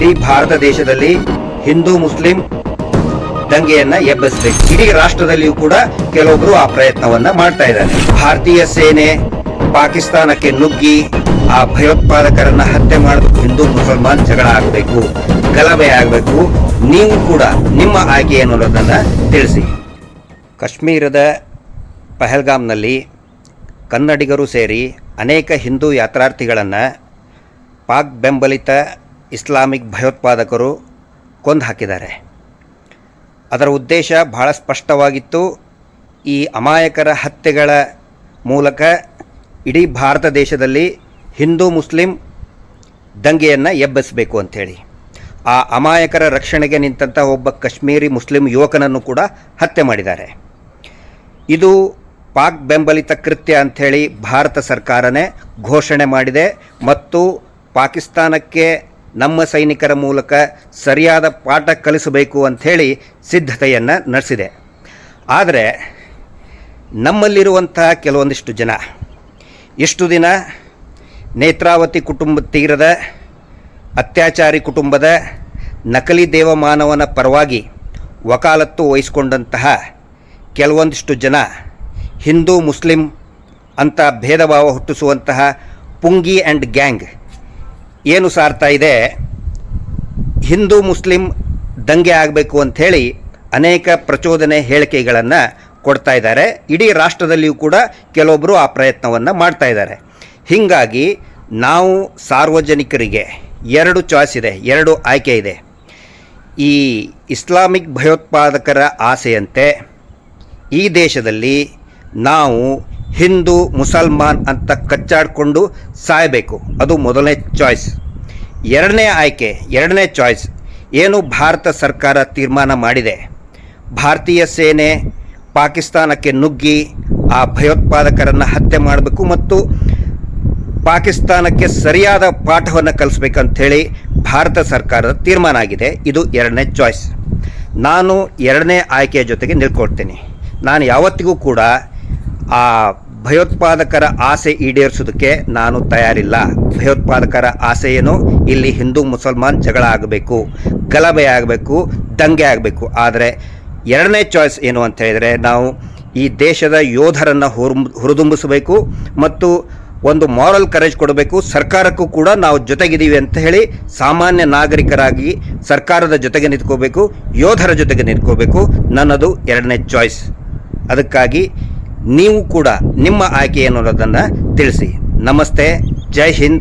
ಇಡೀ ಭಾರತ ದೇಶದಲ್ಲಿ ಹಿಂದೂ, ಮುಸ್ಲಿಂ ದಂಗೆಯನ್ನ ಎಬ್ಬಿಸಬೇಕು. ಇಡೀ ರಾಷ್ಟ್ರದಲ್ಲಿಯೂ ಕೂಡ ಕೆಲವೊಬ್ರು ಆ ಪ್ರಯತ್ನವನ್ನ ಮಾಡ್ತಾ ಇದ್ದಾರೆ. ಭಾರತೀಯ ಸೇನೆ ಪಾಕಿಸ್ತಾನಕ್ಕೆ ನುಗ್ಗಿ ಆ ಭಯೋತ್ಪಾದಕರನ್ನ ಹತ್ಯೆ ಮಾಡಬೇಕು ಹಿಂದೂ, ಮುಸಲ್ಮಾನ್ ಜಗಳ ಆಗಬೇಕು, ಗಲಭೆ ಆಗಬೇಕು, ನೀವು ಕೂಡ ನಿಮ್ಮ ಆಯ್ಕೆ ಏನು ಅನ್ನೋದನ್ನ ತಿಳಿಸಿ. ಕಾಶ್ಮೀರದ ಪಹಲ್ಗಾಮ್ನಲ್ಲಿ ಕನ್ನಡಿಗರು ಸೇರಿ ಅನೇಕ ಹಿಂದೂ ಯಾತ್ರಾರ್ಥಿಗಳನ್ನು ಪಾಕ್ ಬೆಂಬಲಿತ ಇಸ್ಲಾಮಿಕ್ ಭಯೋತ್ಪಾದಕರು ಕೊಂದು ಹಾಕಿದ್ದಾರೆ. ಅದರ ಉದ್ದೇಶ ಬಹಳ ಸ್ಪಷ್ಟವಾಗಿತ್ತು. ಈ ಅಮಾಯಕರ ಹತ್ಯೆಗಳ ಮೂಲಕ ಇಡೀ ಭಾರತ ದೇಶದಲ್ಲಿ ಹಿಂದೂ ಮುಸ್ಲಿಂ ದಂಗೆಯನ್ನು ಎಬ್ಬಿಸಬೇಕು ಅಂಥೇಳಿ. ಆ ಅಮಾಯಕರ ರಕ್ಷಣೆಗೆ ನಿಂತಹ ಒಬ್ಬ ಕಾಶ್ಮೀರಿ ಮುಸ್ಲಿಂ ಯುವಕನನ್ನು ಕೂಡ ಹತ್ಯೆ ಮಾಡಿದ್ದಾರೆ. ಇದು ಪಾಕ್ ಬೆಂಬಲಿತ ಕೃತ್ಯ ಅಂಥೇಳಿ ಭಾರತ ಸರ್ಕಾರನೇ ಘೋಷಣೆ ಮಾಡಿದೆ ಮತ್ತು ಪಾಕಿಸ್ತಾನಕ್ಕೆ ನಮ್ಮ ಸೈನಿಕರ ಮೂಲಕ ಸರಿಯಾದ ಪಾಠ ಕಲಿಸಬೇಕು ಅಂಥೇಳಿ ಸಿದ್ಧತೆಯನ್ನು ನಡೆಸಿದೆ. ಆದರೆ ನಮ್ಮಲ್ಲಿರುವಂತಹ ಕೆಲವೊಂದಿಷ್ಟು ಜನ ಎಷ್ಟು ದಿನ ನೇತ್ರಾವತಿ ಕುಟುಂಬ ತೀರದ, ಅತ್ಯಾಚಾರಿ ಕುಟುಂಬದ ನಕಲಿ ದೇವಮಾನವನ ಪರವಾಗಿ ವಕಾಲತ್ತು ವಹಿಸಿಕೊಂಡಂತಹ ಕೆಲವೊಂದಿಷ್ಟು ಜನ ಹಿಂದೂ, ಮುಸ್ಲಿಂ ಅಂತ ಭೇದ ಭಾವ ಹುಟ್ಟಿಸುವಂತಹ ಪುಂಗಿ ಆ್ಯಂಡ್ ಗ್ಯಾಂಗ್ ಏನು ಸಾರ್ತಾ ಇದೆ? ಹಿಂದೂ ಮುಸ್ಲಿಂ ದಂಗೆ ಆಗಬೇಕು ಅಂಥೇಳಿ ಅನೇಕ ಪ್ರಚೋದನೆ ಹೇಳಿಕೆಗಳನ್ನು ಕೊಡ್ತಾ ಇದ್ದಾರೆ. ಇಡೀ ರಾಷ್ಟ್ರದಲ್ಲಿಯೂ ಕೂಡ ಕೆಲವೊಬ್ಬರು ಆ ಪ್ರಯತ್ನವನ್ನು ಮಾಡ್ತಾ ಇದ್ದಾರೆ. ಹೀಗಾಗಿ ನಾವು ಸಾರ್ವಜನಿಕರಿಗೆ ಎರಡು ಚಾಯ್ಸ್ ಇದೆ, ಎರಡು ಆಯ್ಕೆ ಇದೆ. ಈ ಇಸ್ಲಾಮಿಕ್ ಭಯೋತ್ಪಾದಕರ ಆಸೆಯಂತೆ ಈ ದೇಶದಲ್ಲಿ ನಾವು ಹಿಂದೂ, ಮುಸಲ್ಮಾನ್ ಅಂತ ಕಚ್ಚಾಡಿಕೊಂಡು ಸಾಯಬೇಕು. ಅದು ಮೊದಲನೇ ಚಾಯ್ಸ್. ಎರಡನೇ ಆಯ್ಕೆ, ಎರಡನೇ ಚಾಯ್ಸ್. ಏನು ಭಾರತ ಸರ್ಕಾರ ತೀರ್ಮಾನ ಮಾಡಿದೆ? ಭಾರತೀಯ ಸೇನೆ ಪಾಕಿಸ್ತಾನಕ್ಕೆ ನುಗ್ಗಿ ಆ ಭಯೋತ್ಪಾದಕರನ್ನು ಹತ್ಯೆ ಮಾಡಬೇಕು ಮತ್ತು ಪಾಕಿಸ್ತಾನಕ್ಕೆ ಸರಿಯಾದ ಪಾಠವನ್ನು ಕಲಿಸ್ಬೇಕಂಥೇಳಿ ಭಾರತ ಸರ್ಕಾರದ ತೀರ್ಮಾನ ಆಗಿದೆ. ಇದು ಎರಡನೇ ಚಾಯ್ಸ್. ನಾನು ಎರಡನೇ ಆಯ್ಕೆಯ ಜೊತೆಗೆ ನಿಲ್ಕೊಳ್ತೀನಿ. ನಾನು ಯಾವತ್ತಿಗೂ ಕೂಡ ಆ ಭಯೋತ್ಪಾದಕರ ಆಸೆ ಈಡೇರಿಸೋದಕ್ಕೆ ನಾನು ತಯಾರಿಲ್ಲ. ಭಯೋತ್ಪಾದಕರ ಆಸೆ ಏನು? ಇಲ್ಲಿ ಹಿಂದೂ ಮುಸಲ್ಮಾನ್ ಜಗಳ ಆಗಬೇಕು, ಗಲಭೆ ಆಗಬೇಕು, ದಂಗೆ ಆಗಬೇಕು. ಆದರೆ ಎರಡನೇ ಚಾಯ್ಸ್ ಏನು ಅಂತ ಹೇಳಿದರೆ ನಾವು ಈ ದೇಶದ ಯೋಧರನ್ನು ಹುರುಂ, ಹುರಿದುಂಬಿಸಬೇಕು ಮತ್ತು ಒಂದು ಮಾರಲ್ ಕರೇಜ್ ಕೊಡಬೇಕು. ಸರ್ಕಾರಕ್ಕೂ ಕೂಡ ನಾವು ಜೊತೆಗಿದ್ದೀವಿ ಅಂತ ಹೇಳಿ ಸಾಮಾನ್ಯ ನಾಗರಿಕರಾಗಿ ಸರ್ಕಾರದ ಜೊತೆಗೆ ನಿಂತ್ಕೋಬೇಕು, ಯೋಧರ ಜೊತೆಗೆ ನಿಂತ್ಕೋಬೇಕು. ನನ್ನದು ಎರಡನೇ ಚಾಯ್ಸ್ ಅದಕ್ಕಾಗಿ ನೀವು ಕೂಡ ನಿಮ್ಮ ಆಯ್ಕೆ ಅನ್ನೋದನ್ನು ತಿಳಿಸಿ. ನಮಸ್ತೆ ಜೈ ಹಿಂದ್.